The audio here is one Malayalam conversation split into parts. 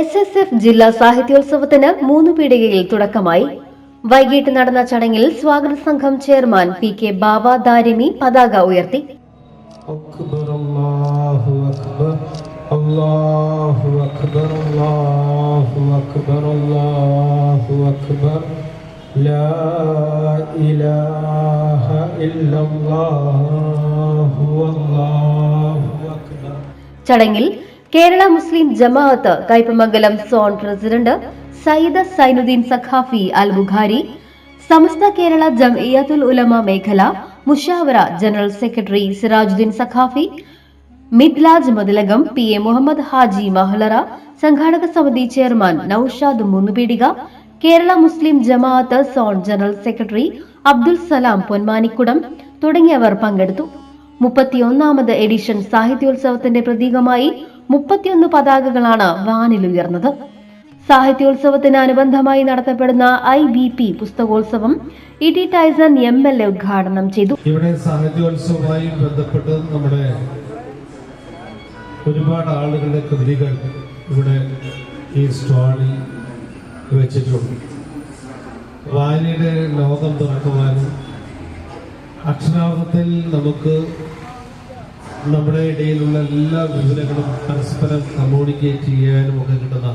എസ് എസ് എഫ് ജില്ലാ സാഹിത്യോത്സവത്തിന് മൂന്ന് പീടികയിൽ തുടക്കമായി. വൈകിട്ട് നടന്ന ചടങ്ങിൽ സ്വാഗത സംഘം chairman P K Baba Darimi പതാക ഉയർത്തി. ചടങ്ങിൽ കേരള മുസ്ലിം ജമാഅത്ത് കയ്പമംഗലം സോൺ പ്രസിഡന്റ് സയ്യിദ് സൈനുദ്ദീൻ സഖാഫി അൽ ബുഖാരി സമസ്ത കേരള ജംഇയത്തുൽ ഉലമ മേഖല Mushavara general secretary Sirajuddin Saqafi Midlaj Mathilakam P A Muhammad Haji Mahlara സംഘാടക സമിതി chairman Naushad Munnupeedika Kerala Muslim Jamaath zone general secretary Abdul Salam Ponmanikkudam തുടങ്ങിയവർ പങ്കെടുത്തു. മുപ്പത്തിയൊന്നാമത് എഡിഷൻ സാഹിത്യോത്സവത്തിന്റെ പ്രതീകമായി മുപ്പത്തിയൊന്ന് പതാകകളാണ് വാനിലുയർന്നത് സാഹിത്യോത്സവത്തിന് അനുബന്ധമായി നടത്തപ്പെടുന്ന I B P പുസ്തകോത്സവം E T Taison M L A ഉദ്ഘാടനം ചെയ്തു. ഇവിടെ സാഹിത്യോത്സവമായി ബന്ധപ്പെട്ട് നമ്മുടെ ഒരുപാട് ആളുകളുടെ കൃതികൾ ഇവിടെ ഈ സ്റ്റാളിൽ വെച്ചിട്ടുണ്ട്. വായനയുടെ ലോകം തുറക്കുവാനും അക്ഷരാർത്ഥത്തിൽ നമുക്ക് നമ്മുടെ ഇടയിലുള്ള എല്ലാ വിവരങ്ങളും പരസ്പരം കമ്മ്യൂണിക്കേറ്റ് ചെയ്യാനും ഒക്കെ കിട്ടുന്ന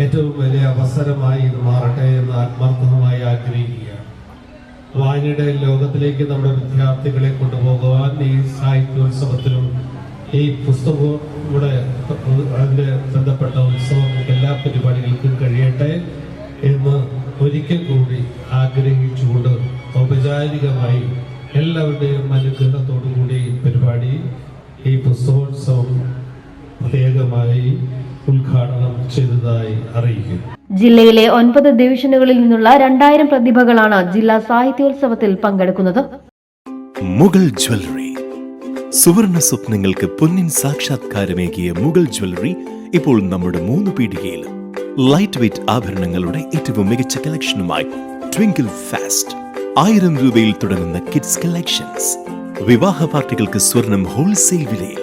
ഏറ്റവും വലിയ അവസരമായി ഇത് മാറട്ടെ എന്ന് ആത്മാർത്ഥമായി ആഗ്രഹിക്കുകയാണ്. വായനയുടെ ലോകത്തിലേക്ക് നമ്മുടെ വിദ്യാർത്ഥികളെ കൊണ്ടുപോകുവാൻ ഈ സാഹിത്യോത്സവത്തിലും ഈ പുസ്തകവും അതിന് ബന്ധപ്പെട്ട ഉത്സവം എല്ലാ പരിപാടികൾക്കും കഴിയട്ടെ എന്ന് ഒരിക്കൽ കൂടി ആഗ്രഹിച്ചുകൊണ്ട് ഔപചാരികമായി എല്ലാവരുടെയും അനുഗ്രഹത്തോടു കൂടി ഈ പുസ്തകോത്സവം പ്രത്യേകമായി ഉദ്ഘാടനം ചെയ്തതായി അറിയിക്കുന്നു. ജില്ലയിലെ ഒൻപത് ഡിവിഷനുകളിൽ നിന്നുള്ള രണ്ടായിരം പ്രതിഭകളാണ് ജില്ലാ സാഹിത്യോത്സവത്തിൽ പങ്കെടുക്കുന്നത്. മുഗൾ ജ്വല്ലറി. സുവർണ സ്വപ്നങ്ങൾക്ക് പൊന്നിൻ സാക്ഷാത്കാരമേകിയ മുഗൾ ജ്വല്ലറി ഇപ്പോൾ നമ്മുടെ മൂന്ന് പീടികയിൽ. ലൈറ്റ് വെയ്റ്റ് ആഭരണങ്ങളുടെ ഏറ്റവും മികച്ച കളക്ഷനുമായി ട്വിങ്കിൾ ഫാസ്റ്റ് ആയിരം രൂപയിൽ തുടങ്ങുന്ന കിഡ്സ് കളക്ഷൻസ് വിവാഹ പാർട്ടികൾക്ക് സ്വർണം ഹോൾസെയിൽ വിലയിൽ.